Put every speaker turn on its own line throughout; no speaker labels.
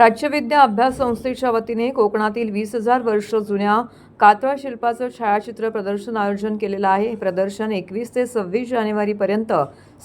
प्राच्यविद्या अभ्यास संस्थेच्या वतीने कोकणातील वीस हजार वर्ष जुन्या कातळ शिल्पाचं छायाचित्र प्रदर्शन आयोजन केलेलं आहे. हे प्रदर्शन एकवीस ते सव्वीस जानेवारीपर्यंत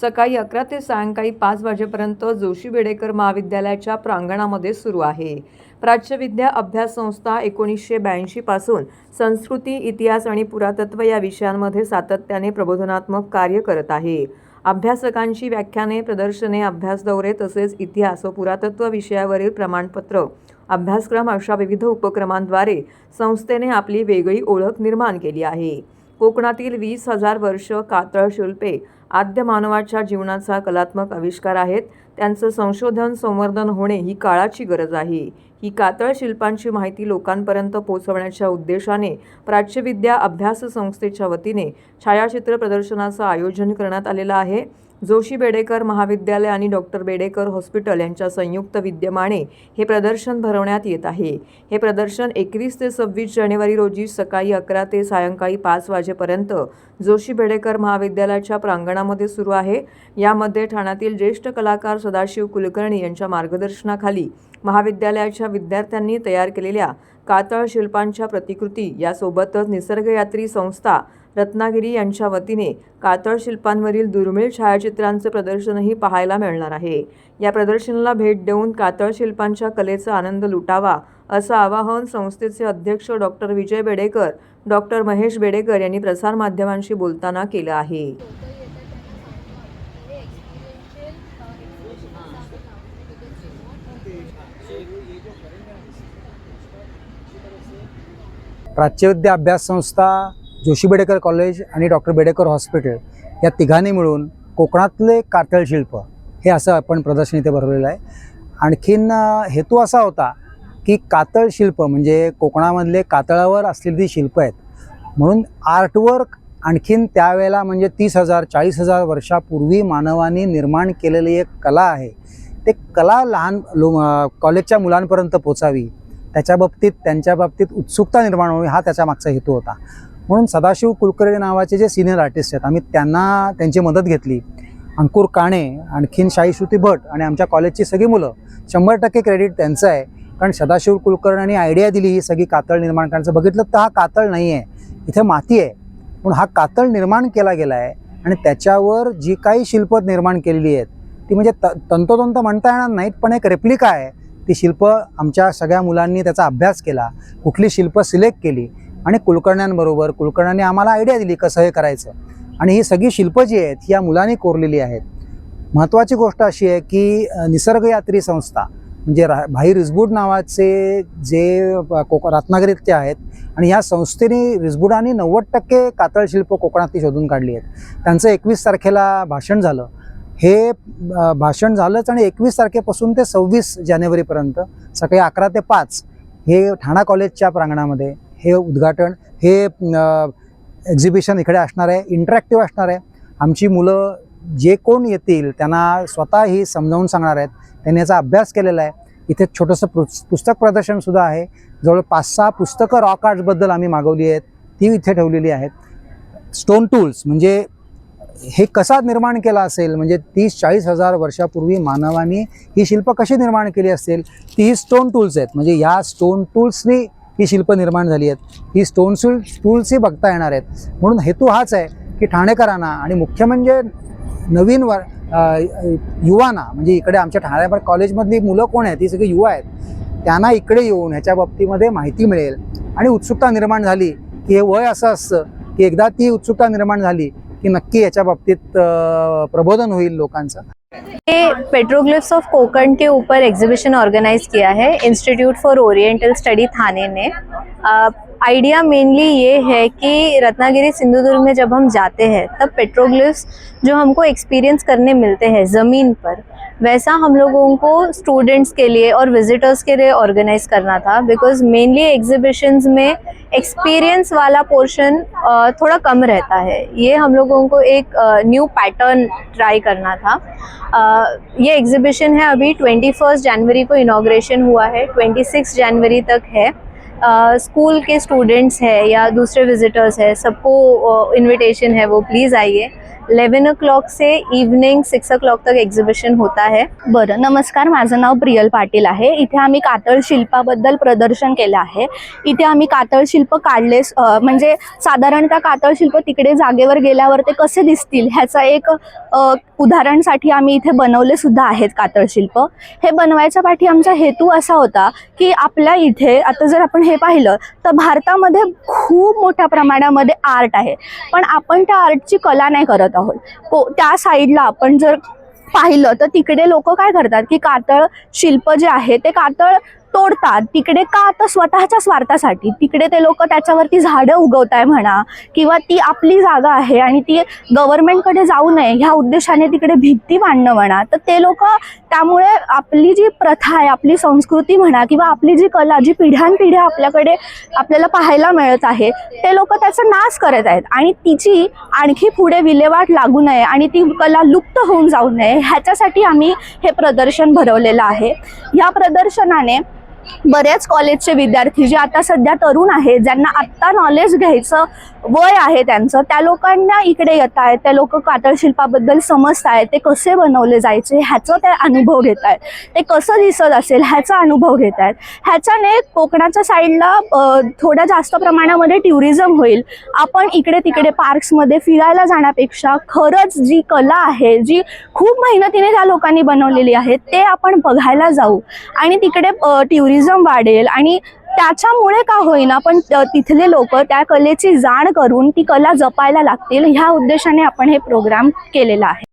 सकाळी अकरा ते सायंकाळी पाच वाजेपर्यंत जोशी बेडेकर महाविद्यालयाच्या प्रांगणामध्ये सुरू आहे. प्राच्यविद्या अभ्यास संस्था एकोणीसशे ब्याऐंशीपासून संस्कृती इतिहास आणि पुरातत्व या विषयांमध्ये सातत्याने प्रबोधनात्मक कार्य करत आहे. अभ्यासकांची व्याख्याने प्रदर्शने अभ्यास दौरे तसेच इतिहास व पुरातत्व विषयावरील प्रमाणपत्र अभ्यासक्रम अशा विविध उपक्रमांद्वारे संस्थेने आपली वेगळी ओळख निर्माण केली आहे. कोकणातील वीस हजार वर्ष कातळ शिल्पे आद्य मानवाच्या जीवनाचा कलात्मक आविष्कार आहेत. त्यांचं संशोधन संवर्धन होणे ही काळाची गरज आहे. ही कातळ शिल्पांची माहिती लोकांपर्यंत पोहोचवण्याच्या उद्देशाने प्राच्यविद्या अभ्यास संस्थेच्या वतीने छायाचित्र प्रदर्शनाचं आयोजन करण्यात आलेलं आहे. जोशी बेडेकर महाविद्यालय आणि डॉक्टर बेडेकर हॉस्पिटल यांच्या संयुक्त विद्यमाने हे प्रदर्शन भरवण्यात येत आहे. हे प्रदर्शन एकवीस ते सव्वीस जानेवारी रोजी सकाळी अकरा ते सायंकाळी पाच वाजेपर्यंत जोशी बेडेकर महाविद्यालयाच्या प्रांगणामध्ये सुरू आहे. यामध्ये ठाण्यातील ज्येष्ठ कलाकार सदाशिव कुलकर्णी यांच्या मार्गदर्शनाखाली महाविद्यालयाच्या विद्यार्थ्यांनी तयार केलेल्या कातळ शिल्पांच्या प्रतिकृती यासोबतच निसर्गयात्री संस्था रत्नागिरी यांच्या वतीने कातळ शिल्पांवरील दुर्मिळ छायाचित्रांचे प्रदर्शनही पाहायला मिळणार आहे. या प्रदर्शनाला भेट देऊन कातळ शिल्पांच्या कलेचा आनंद लुटावा असं आवाहन संस्थेचे अध्यक्ष डॉक्टर विजय बेडेकर डॉक्टर महेश बेडेकर यांनी प्रसारमाध्यमांशी बोलताना केलं आहे.
प्राच्यविद्या अभ्यास संस्था जोशी बेडेकर कॉलेज आणि डॉक्टर बेडेकर हॉस्पिटल या तिघांनी मिळून कोकणातले कातळ शिल्प हे असं आपण प्रदर्शन इथे भरवलेलं आहे. आणखीन हेतू असा होता की कातळ शिल्प म्हणजे कोकणामधले कातळावर असलेली जी शिल्प आहेत म्हणून आर्टवर्क आणखीन त्यावेळेला म्हणजे तीस हजार चाळीस हजार वर्षापूर्वी मानवाने निर्माण केलेली एक कला आहे. ते कला लहान लो कॉलेजच्या मुलांपर्यंत पोचावी त्याच्या बाबतीत त्यांच्या बाबतीत उत्सुकता निर्माण व्हावी हा त्याच्या मागचा हेतू होता. म्हणून सदाशिव कुलकर्णी नावाचे जे सिनियर आर्टिस्ट आहेत आम्ही त्यांना त्यांची मदत घेतली. अंकुर काणे आणखीन शाहीश्रुती भट आणि आमच्या कॉलेजची सगळी मुलं शंभर टक्के क्रेडिट त्यांचं आहे. कारण सदाशिव कुलकर्णी आयडिया दिली ही सगळी कातळ निर्माण करण्याचं. बघितलं तर हा कातळ नाही आहे इथे माती आहे. पण हा कातळ निर्माण केला गेला आहे आणि त्याच्यावर जी काही शिल्पं निर्माण केलेली आहेत ती म्हणजे त तंतोतंत म्हणता येणार नाहीत पण एक रेप्लिका आहे. ती शिल्प आमच्या सगळ्या मुलांनी त्याचा अभ्यास केला. कुठली शिल्पं सिलेक्ट केली आणि कुलकर्ण्यांबरोबर कुलकर्ण्यांनी आम्हाला आयडिया दिली कसं हे करायचं. आणि ही सगळी शिल्पं जी आहेत ही या मुलांनी कोरलेली आहेत. महत्त्वाची गोष्ट अशी आहे की निसर्गयात्री संस्था म्हणजे रा भाई रिजबूड नावाचे जे कोक रत्नागिरीतले आहेत आणि या संस्थेने रिजबुडाने नव्वद टक्के कातळ शिल्प कोकणातली शोधून काढली आहेत. त्यांचं एकवीस तारखेला भाषण झालं. हे भाषण झालंच आणि एकवीस तारखेपासून ते सव्वीस जानेवारीपर्यंत सकाळी अकरा ते पाच हे ठाणा कॉलेजच्या प्रांगणामध्ये हे उद्घाटन हे एक्झिबिशन इकडे असणार आहे इंटरॅक्टिव्ह असणार आहे. आमची मुलं जे कोण येतील त्यांना स्वतः ही समजावून सांगणार आहेत. त्यांनी याचा अभ्यास केलेला आहे. इथे छोटंसं पुस पुस्तक प्रदर्शनसुद्धा आहे. जवळ पाच सहा पुस्तकं रॉक आर्ट्सबद्दल आम्ही मागवली आहेत. ती इथे ठेवलेली आहेत. स्टोन टूल्स म्हणजे हे कसा निर्माण केला असेल म्हणजे तीस चाळीस हजार वर्षापूर्वी मानवाने ही शिल्प कशी निर्माण केली असेल ती ही स्टोन टूल्स आहेत. म्हणजे या स्टोन टूल्सनी ही शिल्प निर्माण झाली आहेत. ही स्टोन टूल्सही बघता येणार आहेत. म्हणून हेतू हाच आहे की ठाणेकरांना आणि मुख्य म्हणजे नवीन वर युवाना म्हणजे इकडे आमच्या ठाण्याभर कॉलेजमधली मुलं कोण आहेत? ती सगळी युवा आहेत. त्यांना इकडे येऊन ह्याच्या बाबतीमध्ये माहिती मिळेल आणि उत्सुकता निर्माण झाली की हे वय असं असतं की एकदा ती उत्सुकता निर्माण झाली की नक्की याच्या बाबतीत प्रबोधन होईल लोकांचं.
ये पेट्रोग्लिफ्स ऑफ कोकण के ऊपर एग्जीबिशन ऑर्गेनाइज किया है institute for oriental study Thane ने. आइडिया मेनली ये है कि रत्नागिरी सिंधुदुर्ग में जब हम जाते हैं, तब पेट्रोग्लिफ्स जो हमको एक्सपीरियंस करने मिलते हैं ज़मीन पर। वैसा हम लोगों को स्टूडेंट्स के लिए और विजिटर्स के लिए ऑर्गेनाइज करना था बिकॉज़ मेनली एग्जीबिशंस में एक्सपीरियंस वाला पोर्शन थोड़ा कम रहता है। ये हम लोगों को एक न्यू पैटर्न ट्राई करना था। ये एग्जिबिशन है अभी ट्वेंटी फ़र्स्ट जनवरी को इनाग्रेशन हुआ है ट्वेंटी सिक्स जनवरी तक है। स्कूल के स्टूडेंट्स है या दूसरे विजिटर्स है सबको इनविटेशन है वो प्लीज़ आइए। 11 ओ क्लॉक से इवनिंग सिक्स ओ क्लॉक तक एक्झिबिशन होता है। बरं नमस्कार माझं नाव प्रियल पाटील आहे. इथे आम्ही कातळ शिल्पाबद्दल प्रदर्शन केलं आहे. इथे आम्ही कातळ शिल्प काढले म्हणजे साधारणतः कातळ शिल्प तिकडे जागेवर गेल्यावर ते कसे दिसतील ह्याचा एक उदाहरणसाठी आम्ही इथे बनवले सुद्धा आहेत कातळ शिल्प. हे बनवायच्या पाठी आमचा हेतू असा होता की आपल्या इथे आता जर आपण हे पाहिलं तर भारतामध्ये खूप मोठ्या प्रमाणामध्ये आर्ट आहे. पण आपण त्या आर्टची कला नाही करत. आहोत. को त्या साईडला आपण जर पाहिलं तर तिकडे लोक काय करतात की कातळ शिल्प जे आहे ते कातळ तोडतात. तिकडे का तर स्वतःच्या स्वार्थासाठी? तिकडे ते लोक त्याच्यावरती झाडं उगवताय म्हणा किंवा ती आपली जागा आहे आणि ती गव्हर्नमेंटकडे जाऊ नये ह्या उद्देशाने तिकडे भीती मांडणं म्हणा तर ते लोक त्यामुळे आपली जी प्रथा आहे आपली संस्कृती म्हणा किंवा आपली जी कला जी पिढ्यानपिढ्या आपल्याकडे आपल्याला पाहायला मिळत आहे ते लोक त्याचा नाश करत आहेत. आणि तिची आणखी पुढे विल्हेवाट लागू नये आणि ती कला लुप्त होऊन जाऊ नये ह्याच्यासाठी आम्ही हे प्रदर्शन भरवलेलं आहे. या प्रदर्शनाने बऱ्याच कॉलेजचे विद्यार्थी जे आता सध्या तरुण आहेत ज्यांना आत्ता नॉलेज घ्यायचं वय आहे त्यांचं त्या लोकांना इकडे येत आहेत त्या लोक कातळ शिल्पाबद्दल समजत आहेत ते कसे बनवले जायचे ह्याचा ते अनुभव घेत आहेत. ते कसं दिसत असेल ह्याचा अनुभव घेत आहेत. ह्याच्याने कोकणाच्या साईडला थोड्या जास्त प्रमाणामध्ये ट्युरिझम होईल. आपण इकडे तिकडे पार्क्समध्ये फिरायला जाण्यापेक्षा खरंच जी कला आहे जी खूप मेहनतीने त्या लोकांनी बनवलेली आहे ते आपण बघायला जाऊ. आणि तिकडे टुरिझम वाढेल आणि त्याच्यामुळे का होईना पण तिथले लोक त्या कलेची जाण करून ती कला जपायला लागतील ह्या उद्देशाने आपण हे प्रोग्राम केलेला आहे.